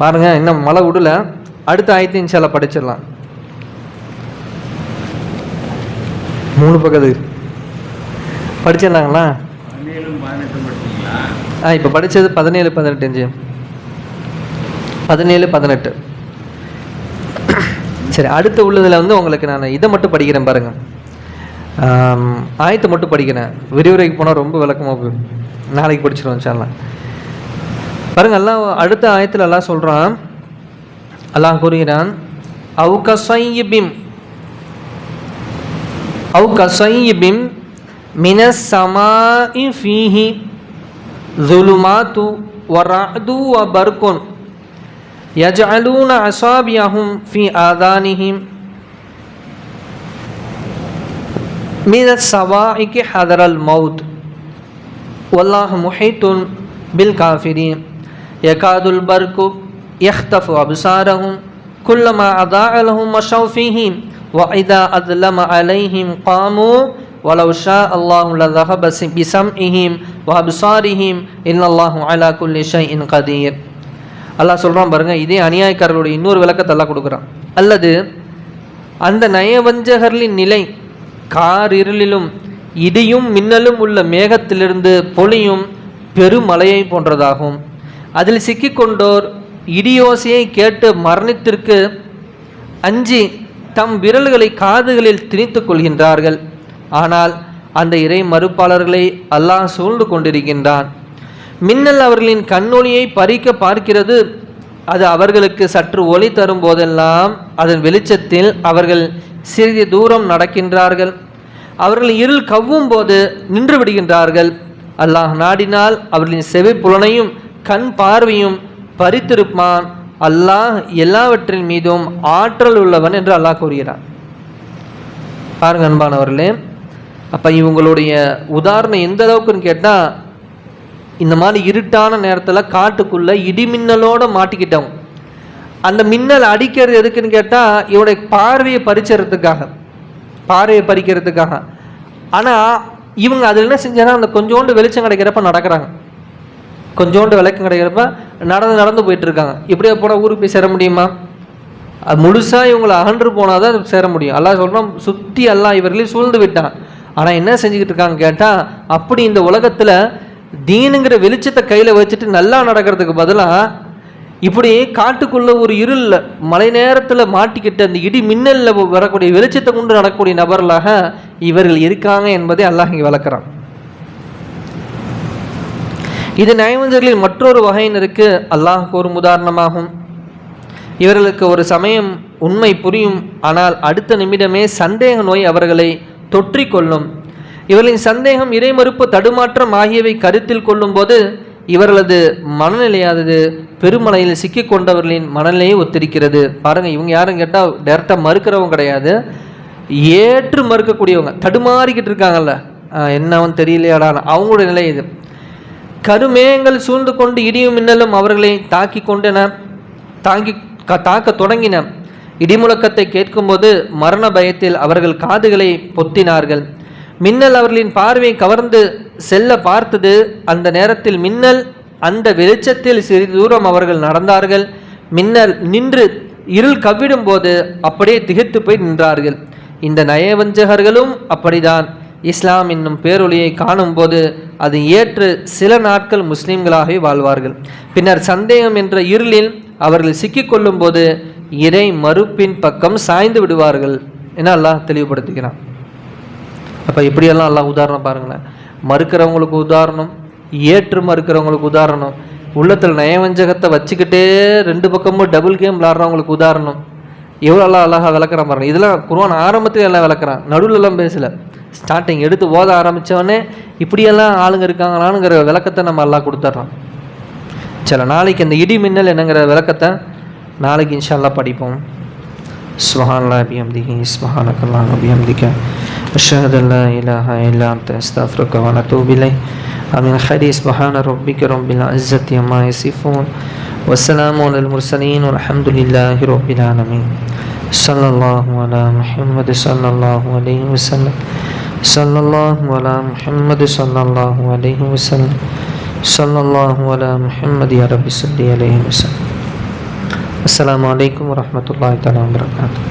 பாருங்கள் இன்னும் மழை விடல. அடுத்த ஆயத்தை இன்ஷால்லா படிச்சிடலாம். மூணு பக்கத்து படிச்சிடலாங்களா? ஆ இப்போ படித்தது பதினேழு பதினெட்டு இன்ச்சு பதினேழு பதினெட்டு. சரி அடுத்து உள்ளதில் வந்து உங்களுக்கு நான் இதை மட்டும் படிக்கிறேன் பாருங்கள் ஆயத்தை மட்டும் படிக்கிறேன். விரிவுரைக்கு போனால் ரொம்ப விளக்கமாக போகும். நாளைக்கு படிச்சிருவோம் சார்லாம் பாருங்க எல்லாம் அடுத்த ஆயத்தில் எல்லாம் சொல்கிறான் அல்லாஹ் கூறுகிறான் அவு கசையிபிம் அவு கசையிபிம் மினஸ் சமாஇ ஃபீஹி ظلمات ورعد وبرق يجعلون أصابعهم في آذانهم من الصواعق حذر الموت والله محيط بالكافرين يكاد البرق يخطف أبصارهم كلما أضاع لهم مشوا فيه وإذا أظلم عليهم قاموا ولو شاء الله لذهب بسمعهم وأبصارهم إن الله على كل شيء قدير அல்லாஹ் சொல்கிறான் பாருங்க இதே அநியாயக்காரர்களுடைய இன்னொரு விளக்கத்தை எல்லாம் கொடுக்குறான் அல்லது அந்த நயவஞ்சகர்களின் நிலை கார் இருளிலும் இடியும் மின்னலும் உள்ள மேகத்திலிருந்து பொழியும் பெருமழையை போன்றதாகும் அதில் சிக்கிக்கொண்டோர் இடியோசையை கேட்டு மரணத்திற்கு அஞ்சி தம் விரல்களை காதுகளில் திணித்து கொள்கின்றார்கள். ஆனால் அந்த இறை மறுப்பாளர்களை அல்லாஹ் சூழ்ந்து கொண்டிருக்கின்றான். மின்னல் அவர்களின் கண்ணொளியை பறிக்க பார்க்கிறது. அது அவர்களுக்கு சற்று ஒளி தரும் போதெல்லாம் அதன் வெளிச்சத்தில் அவர்கள் சிறிது தூரம் நடக்கின்றார்கள். அவர்கள் இருள் கவ்வும் போது நின்று விடுகின்றார்கள். அல்லாஹ் நாடினால் அவர்களின் செவி புலனையும் கண் பார்வையும் பறித்திருப்பான் அல்லாஹ் எல்லாவற்றின் மீதும் ஆற்றல் உள்ளவன் என்று அல்லாஹ் கூறுகிறான். பாருங்க அன்பானவர்களே அப்போ இவங்களுடைய உதாரணம் எந்த அளவுக்குன்னு கேட்டால் இந்த மாதிரி இருட்டான நேரத்தில் காட்டுக்குள்ளே இடிமின்னலோடு மாட்டிக்கிட்டவங்க அந்த மின்னல் அடிக்கிறது எதுக்குன்னு கேட்டால் இவனுடைய பார்வையை பறிச்சுறதுக்காக. பார்வையை பறிக்கிறதுக்காக. ஆனால் இவங்க அதில் என்ன செஞ்சாங்கன்னா அந்த கொஞ்சோண்டு வெளிச்சம் கிடைக்கிறப்ப நடக்கிறாங்க. கொஞ்சோண்டு விளக்கம் கிடைக்கிறப்ப நடந்து நடந்து போயிட்டு இருக்காங்க இப்படியே போனால் ஊருக்கு போய் சேர முடியுமா? அது முழுசாக இவங்களை அகன்று போனால் தான் சேர முடியும். அல்லாஹ் சொல்கிறோம் சுற்றி எல்லாம் இவர்களையும் சூழ்ந்து விட்டான். ஆனால் என்ன செஞ்சுக்கிட்டு இருக்காங்க கேட்டால் அப்படி இந்த உலகத்தில் தீனுங்கிற வெளிச்சத்தை கையில் வச்சுட்டு நல்லா நடக்கிறதுக்கு பதிலாக இப்படி காட்டுக்குள்ளே ஒரு இருளில் மழை நேரத்தில் மாட்டிக்கிட்டு அந்த இடி மின்னலில் வரக்கூடிய வெளிச்சத்தை கொண்டு நடக்கக்கூடிய நபர்களாக இவர்கள் இருக்காங்க என்பதை அல்லாஹ் இங்கே வளர்க்குறான் இது நயவஞ்சர்களின் மற்றொரு வகையினருக்கு அல்லாஹ் கூறும் உதாரணமாகும் இவர்களுக்கு ஒரு சமயம் உண்மை புரியும் ஆனால் அடுத்த நிமிடமே சந்தேக நோய் அவர்களை தொற்றிக்கொள்ளும் இவர்களின் சந்தேகம் இறைமறுப்பு தடுமாற்றம் ஆகியவை கருத்தில் கொள்ளும்போது இவர்களது மனநிலையானது பெருமலையில் சிக்கிக் கொண்டவர்களின் மனநிலையை ஒத்திருக்கிறது. பாருங்கள் இவங்க யாரும் கேட்டால் டேரெக்டாக மறுக்கிறவங்க கிடையாது. ஏற்று மறுக்கக்கூடியவங்க தடுமாறிக்கிட்டு இருக்காங்கல்ல. என்னவன் தெரியலையாடா அவங்களுடைய நிலை இது. கருமேகங்கள் சூழ்ந்து கொண்டு இடியும் மின்னலும் அவர்களை தாக்கி கொண்டன தாங்கி க- தாக்க தொடங்கின. இடிமுழக்கத்தை கேட்கும்போது மரண பயத்தில் அவர்கள் காதுகளை பொத்தினார்கள். மின்னல் அவர்களின் பார்வையை கவர்ந்து செல்ல பார்த்தது. அந்த நேரத்தில் மின்னல் அந்த வெளிச்சத்தில் சிறிது தூரம் அவர்கள் நடந்தார்கள். மின்னல் நின்று இருள் கவ்விடும் போது அப்படியே திகைத்து போய் நின்றார்கள். இந்த நயவஞ்சகர்களும் அப்படிதான். இஸ்லாம் என்னும் பேரொளியை காணும்போது அது ஏற்று சில நாட்கள் முஸ்லிம்களாகவே வாழ்வார்கள். பின்னர் சந்தேகம் என்ற இருளில் அவர்கள் சிக்கிக்கொள்ளும் போது இறை மறுப்பின் பக்கம் சாய்ந்து விடுவார்கள் என அல்லாஹ் தெளிவுபடுத்துகிறான். அப்போ இப்படியெல்லாம் எல்லாம் உதாரணம் பாருங்களேன். மறுக்கிறவங்களுக்கு உதாரணம் ஏற்று மறுக்கிறவங்களுக்கு உதாரணம் உள்ளத்தில் நயவஞ்சகத்தை வச்சுக்கிட்டே ரெண்டு பக்கமும் டபுள் கேம் விளாட்றவங்களுக்கு உதாரணம். எவ்வளோ எல்லாம் அழகாக விளக்குறான் பாருங்க. இதெல்லாம் குருவான் ஆரம்பத்தில் எல்லாம் விளக்குறான். நடுவுல எல்லாம் பேசல. ஸ்டார்டிங் எடுத்து ஓத ஆரம்பித்தவொடனே இப்படியெல்லாம் ஆளுங்க இருக்காங்களானுங்கிற விளக்கத்தை நம்ம எல்லாம் கொடுத்துட்றோம் சில நாளைக்கு அந்த இடி மின்னல் என்னங்கிற விளக்கத்தை நாளைக்கு இன்ஷால்லா படிப்போம் سبحان الله بحمده سبحانك اللهم وبحمدك أشهد أن لا إله إلا أنت أستغفرك ونتوب إليك آمين خير سبحان ربك رب العزة عما يصفون والسلام على المرسلين والحمد لله رب العالمين صلى الله على محمد صلى الله عليه وسلم صلى الله على محمد صلى الله عليه وسلم. صلى الله على محمد يا رب صلي عليه وسلم. السلام عليكم ورحمة الله تعالى وبركاته.